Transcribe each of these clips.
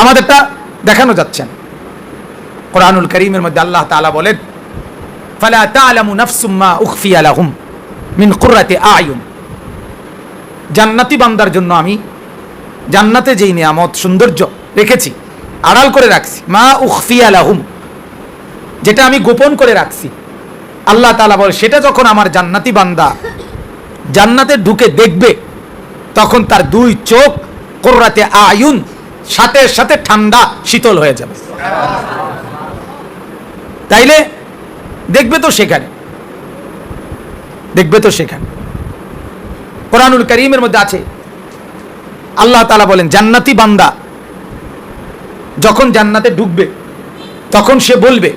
আমাদেরটা দেখানো যাচ্ছে না। কোরআনুল করিমের মধ্যে আল্লাহ তাআলা বলেন, ফালা তা'লামু নাফসুম মা উখফিয়া লাহুম মিন কুররাতি আয়ুন। জান্নাতি বান্দার জন্য আমি জান্নাতে যেই নিয়ামত, সৌন্দর্য রেখেছি, আড়াল করে রাখছি, মা উখফিয়া লাহুম, যেটা আমি গোপন করে রাখছি, আল্লাহ তাআলা বলে, সেটা যখন আমার জান্নাতি বান্দা জান্নাতে ঢুকে দেখবে, তখন তার দুই চোখ কোররাতে আয়ুন সাথে সাথে ঠান্ডা শীতল হয়ে যাবে। তাইলে দেখবে তো সেখানে। দেখবে তো সেখানে। কোরআনুল করিমের মধ্যে আছে। আল্লাহ তালা বলেন, জান্নাতি বান্দা যখন জান্নাতে ঢুকবে, তখন সে বলবে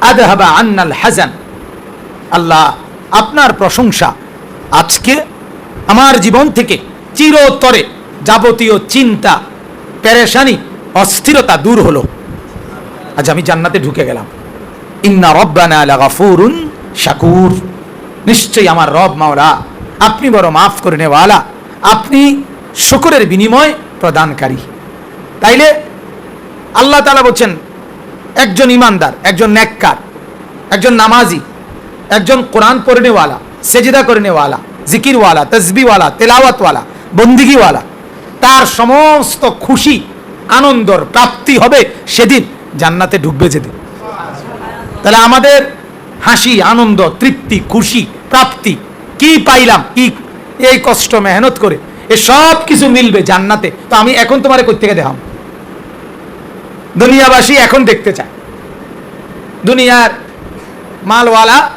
আযহাবা আন্নাল হাজান আল্লাহ, আপনার প্রশংসা আজকে আমার জীবন থেকে চিরতরে যাবতীয় চিন্তা, পেরেশানি, অস্থিরতা দূর হলো। আজ আমি জান্নাতে ঢুকে গেলাম। ইন্না রব্বানা লাগাফুরুন শাকুর। নিশ্চয়ই আমার রব মাওলা, আপনি বড় মাফ করে নেওয়ালা, আপনি শুকরের বিনিময় প্রদানকারী। তাইলে আল্লাহ তাআলা বলছেন, একজন ইমানদার, একজন নেককার, একজন নামাজি, একজন কোরআন পড়নেওয়ালা সেজিদা করনেওয়ালা জিকিরওয়ালা তসবিওয়ালা তেলাওয়াতওয়ালা বন্দিগিওয়ালা। তার সমস্ত খুশি, আনন্দর প্রাপ্তি হবে সেদিন, জান্নাতে ঢুকবে যেদিন। তাহলে আমাদের হাসি, আনন্দ, তৃপ্তি, খুশি, প্রাপ্তি, কি পাইলাম, কি এই কষ্ট, মেহনত করে, এ সব কিছু মিলবে জান্নাতে। তো আমি এখন তোমার কই থেকে দেখাম দুনিয়াবাসী এখন দেখতে চায়। দুনিয়ার মালওয়ালা,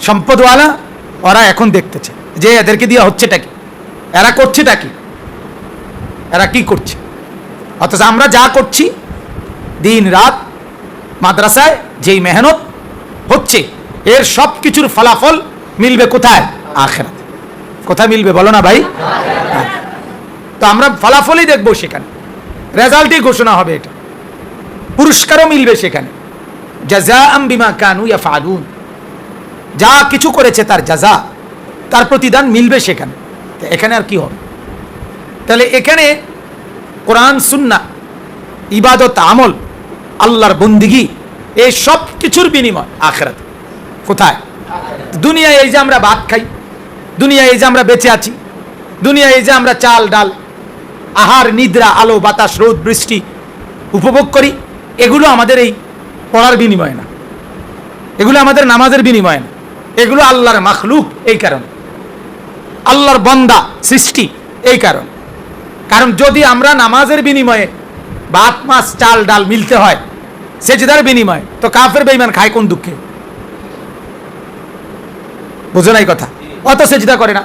সম্পদওয়ালা, ওরা এখন দেখতে চায়। যে এদেরকে দিয়ে হচ্ছেটা কি? এরা করছেটা কি? এরা কি করছে? অথচ আমরা যা করছি, দিন রাত মাদ্রাসায় যেই মেহনত হচ্ছে, এর সব কিছুর ফলাফল মিলবে কোথায়? আখেরাত। কোথায় মিলবে বলো না ভাই। তো আমরা ফলাফলই দেখব সেখানে। রেজাল্টই ঘোষণা হবে এটা। পুরস্কারও মিলবে সেখানে। জাজা বিমা কানু ইয়া ফালুন যা কিছু করেছে তার জাজা তার প্রতিদান মিলবে সেখানে। এখানে আর কি হবে? তাহলে এখানে কোরআন, সুন্না, ইবাদত, আমল, আল্লাহর বন্দিগি, এই সব কিছুর বিনিময় আখেরাত। কোথায়? দুনিয়ায় এই যে আমরা ভাত খাই, দুনিয়ায় এই যে আমরা বেঁচে আছি, দুনিয়ায় এই যে আমরা চাল, ডাল, আহার, নিদ্রা, আলো, বাতাস, রোদ, বৃষ্টি উপভোগ করি, এগুলো আমাদের এই পড়ার বিনিময় না। এগুলো আমাদের নামাজের বিনিময় না। এগুলো আল্লাহর মাখলুক এই কারণে। আল্লাহর বন্দা সৃষ্টি, এই কারণ। কারণ যদি আমরা নামাজের বিনিময়ে ভাত, মাছ, চাল, ডাল মিলতে হয়, সেজদার বিনিময়ে, তো কাফের বেইমান খায় কোন দুঃখে? বুঝো নাই কথা। অত সেজদা করে না।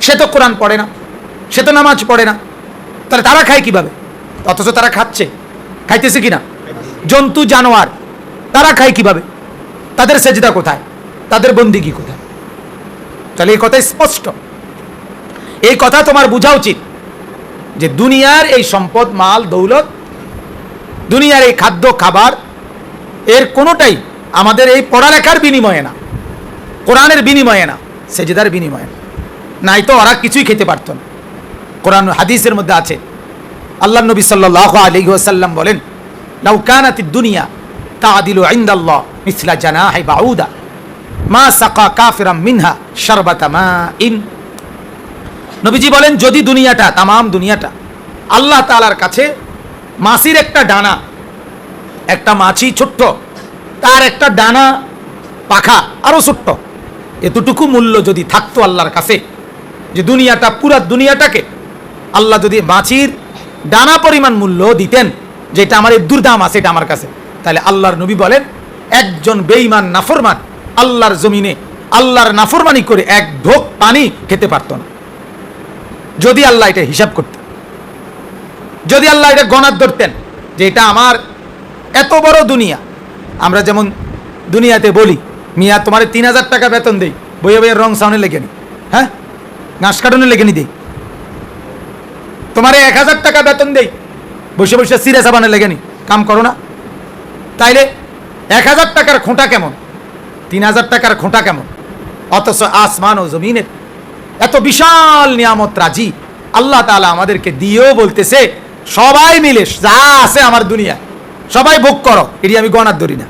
সে তো কোরআন পড়ে না। সে তো নামাজ পড়ে না। তাহলে তারা খায় কীভাবে? অথচ তারা খাচ্ছে। খাইতেছে কিনা? জন্তু, জানোয়ার, তারা খায় কীভাবে? তাদের সেজদা কোথায়? তাদের বন্দিগি কোথায়? তাহলে এই কথা স্পষ্ট। এই কথা তোমার বোঝা উচিত যে দুনিয়ার এই সম্পদ, মাল, দৌলত, দুনিয়ার এই খাদ্য, খাবার, এর কোনোটাই আমাদের এই পড়ালেখার বিনিময়ে না, কোরআনের বিনিময়ে না, সেজেদার বিনিময়ে না। নাই তো ওরা কিছুই খেতে পারতো না। কোরআন হাদিসের মধ্যে আছে। আল্লাহ নবী সাল্লাহ আলী ওসাল্লাম বলেন লাউকানাতি দুনিয়া তাদিলু ইন্দাল্লাহ মিসলা জানাহি বাউদা। মা সাকা কাফিরাম মিনহা শরবাতা মা ইন নবীজি বলেন, যদি দুনিয়াটা, তামাম দুনিয়াটা আল্লাহ তালার কাছে মাছির একটা ডানা, একটা মাছি ছোট্ট, তার একটা ডানা পাখা আরও ছোট্ট, এতটুকু মূল্য যদি থাকতো আল্লাহর কাছে, যে দুনিয়াটা, পুরা দুনিয়াটাকে আল্লাহ যদি মাছির ডানা পরিমাণ মূল্য দিতেন, যেটা আমার এই দুর্দাম আছে, এটা আমার কাছে, তাহলে আল্লাহর নবী বলেন, একজন বেঈমান নাফরমান আল্লাহর জমিনে, আল্লাহর নাফরমানি করে এক ঢোক পানি খেতে পারত না। যদি আল্লাহ এটা হিসাব করতেন, যদি আল্লাহ এটা গণাত ধরতেন যে এটা আমার এত বড় দুনিয়া। আমরা যেমন দুনিয়াতে বলি, মিয়া তোমার তিন হাজার টাকা বেতন দেই, বইয়ে বইয়ের রং সাউনে লেগে নি। হ্যাঁ? ঘাস কাটনে লেগে নি দেই। তোমার এক হাজার টাকা বেতন দেই, বসে বসে সিরে সাবানে লেগে নি। কাম করো না। তাইলে এক হাজার টাকার খোঁটা কেমন? তিন হাজার টাকার খোঁটা কেমন? অথচ আসমান ও জমিনের এত বিশাল নিয়ামত রাজি। আল্লাহ তালা আমাদেরকে দিয়েও বলতেছে, সবাই মিলে, যা আছে আমার দুনিয়া সবাই ভোগ করো। এটি আমি গণার ধরি না।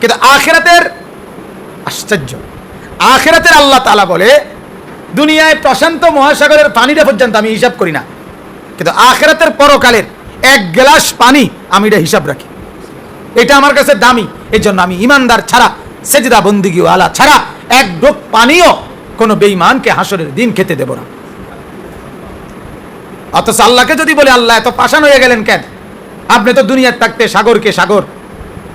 কিন্তু আখেরাতের আশ্চর্য। আখেরাতের আল্লাহ তালা বলে, দুনিয়ায় প্রশান্ত মহাসাগরের পানিটা পর্যন্ত আমি হিসাব করি না। কিন্তু আখেরাতের পরকালের এক গ্লাস পানি আমি এটা হিসাব রাখি। এটা আমার কাছে দামি। এই জন্য আমি ইমানদার ছাড়া সেজদা বন্দিগি আলা ছাড়া এক ডোক পানিও কোনো বেঈমানকে হাসরের দিন খেতে দেব না। অথচ আল্লাহকে যদি বলে, আল্লাহ, এত পাষাণ হয়ে গেলেন কেন? আপনি তো দুনিয়ার থাকতে সাগরকে সাগর,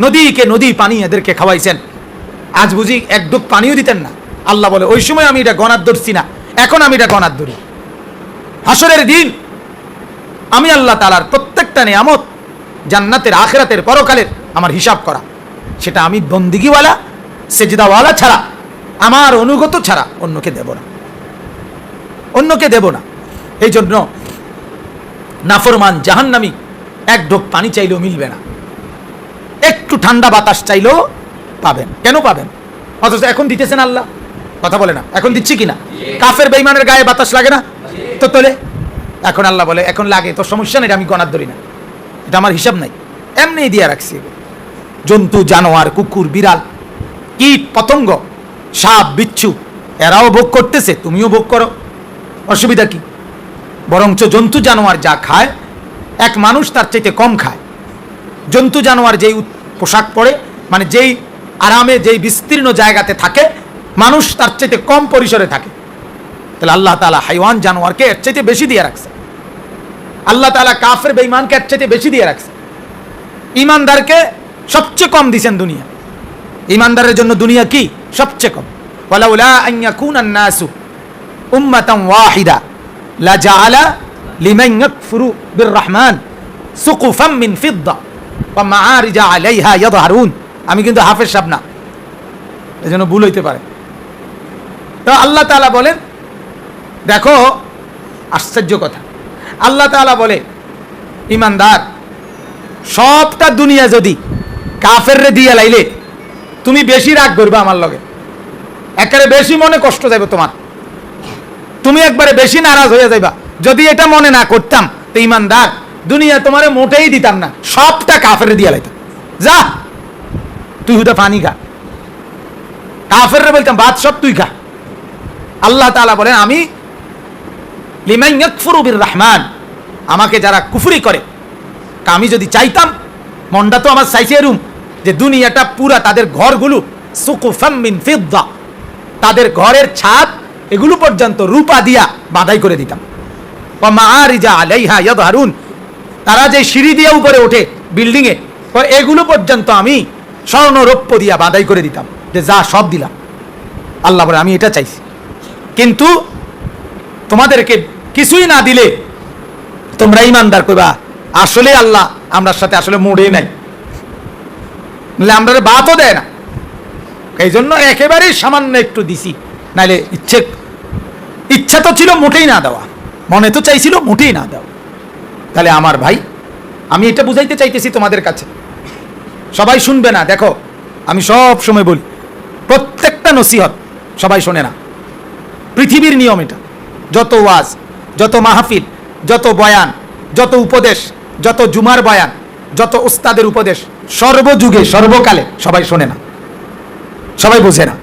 নদীকে নদী পানি এদেরকে খাওয়াইছেন। আজ বুঝি এক ডুব পানিও দিতেন না। আল্লাহ বলে, ওই সময় আমি এটা গণার ধরছি না, এখন আমি এটা গণার ধরি। হাসরের দিন আমি আল্লাহ তালার প্রত্যেকটা নিয়ামত জান্নাতের, আখেরাতের, পরকালের আমার হিসাব করা। সেটা আমি বন্দিগিওয়ালা, সেজদাওয়ালা ছাড়া আমার অনুগত ছাড়া অন্যকে দেব না। অন্যকে দেব না। এই জন্য নাফরমান জাহান্নামি এক ঢোক পানি চাইলেও মিলবে না। একটু ঠান্ডা বাতাস চাইলেও পাবেন। কেন পাবেন? অথচ এখন দিতেছেন আল্লাহ। কথা বলে না। এখন দিচ্ছি কিনা? কাফের বেইমানের গায়ে বাতাস লাগে না? তো তোলে। এখন আল্লাহ বলে, এখন লাগে, তোর সমস্যা নেই, আমি গণার ধরি না। এটা আমার হিসাব নাই। এমনি দিয়ে রাখছি। জন্তু, জানোয়ার, কুকুর, বিড়াল, কীট, পতঙ্গ সাপ, বিচ্ছু, এরাও ভোগ করতেছে, তুমিও ভোগ করো। অসুবিধা কি? বরঞ্চ জন্তু জানোয়ার যা খায়, এক মানুষ তার চাইতে কম খায়। জন্তু জানোয়ার যেই পোশাক পরে মানে যেই আরামে, যেই বিস্তীর্ণ জায়গাতে থাকে, মানুষ তার চাইতে কম পরিসরে থাকে। তাহলে আল্লাহ তালা হাইওয়ান জানোয়ারকে এর চাইতে বেশি দিয়ে রাখছে। আল্লাহ তালা কাফের, বেঈমানকে এর চাইতে বেশি দিয়ে রাখছে। ইমানদারকে সবচেয়ে কম দিছেন দুনিয়া। ইমানদারের জন্য দুনিয়া কি? সবচেয়ে কম। ওয়ালাউলা আন ইয়াকুনা নাসু উম্মাতান ওয়াহিদা। লা জাআলা লিমান ইয়াকফুরু বিররহমান সুকুফাম মিন ফিদ্দা ওয়া মাআরিজা আলাইহা ইয়াযহারুন। আমি কিন্তু হাফেজ সাহেব না। এজন্য ভুল হইতে পারে। তো আল্লাহ তাআলা বলেন, দেখো, আশ্চর্য কথা। আল্লাহ তাআলা বলে, ইমানদার, সবটা দুনিয়া যদি কাফেররে দিয়ে লাইলে তুমি বেশি রাগ করবে আমার লগে। একেবারে বেশি মনে কষ্ট যাবে তোমার। তুমি একবারে বেশি নারাজ হয়ে যাইবা। যদি এটা মনে না করতাম, তো ইমানদার, দুনিয়া তোমারে মোটেই দিতাম না, সবটা কাফেরে দিয়ে লাইতাম। যা, তুই হুদা পানি খা। কাফেররে বলতাম, বাদ সব তুই খা। আল্লাহ তাআলা বলেন, আমি ইয়াকফুরু রহমান আমাকে যারা কুফুরি করে আমি যদি চাইতাম, মনটা তো আমার চাইছে এরুম যে দুনিয়াটা পুরা তাদের ঘরগুলো তাদের ঘরের ছাদ এগুলো পর্যন্ত রূপা দিয়া বাধাই করে দিতাম। ইয়াদহারুন তারা যে সিঁড়ি দিয়ে উপরে ওঠে বিল্ডিং এ এগুলো পর্যন্ত আমি স্বর্ণ রৌপ্য দিয়া বাধাই করে দিতাম যে যা সব দিলাম। আল্লাহ বলে, আমি এটা চাইছি। কিন্তু তোমাদেরকে কিছুই না দিলে তোমরা ইমানদার কইবা আসলে আল্লাহ, আমরার সাথে আসলে মোড়ে নাই। নাহলে আমরা বাতও দেয় না। এই জন্য একেবারেই সামান্য একটু দিছি। নাহলে ইচ্ছে, ইচ্ছা তো ছিল মোটেই না দেওয়া। মনে তো চাইছিল মোটেই না দেওয়া। তাহলে আমার ভাই, আমি এটা বুঝাইতে চাইতেছি তোমাদের কাছে। সবাই শুনবে না, দেখো, আমি সব সময় বলি, প্রত্যেকটা নসিহত সবাই শোনে না। পৃথিবীর নিয়ম এটা। যত ওয়াজ, যত মাহফিল, যত বয়ান, যত উপদেশ, যত জুমার বয়ান, যত উস্তাদের উপদেশ সর্বযুগে সর্বকালে সবাই শোনে না। সবাই বোঝে না।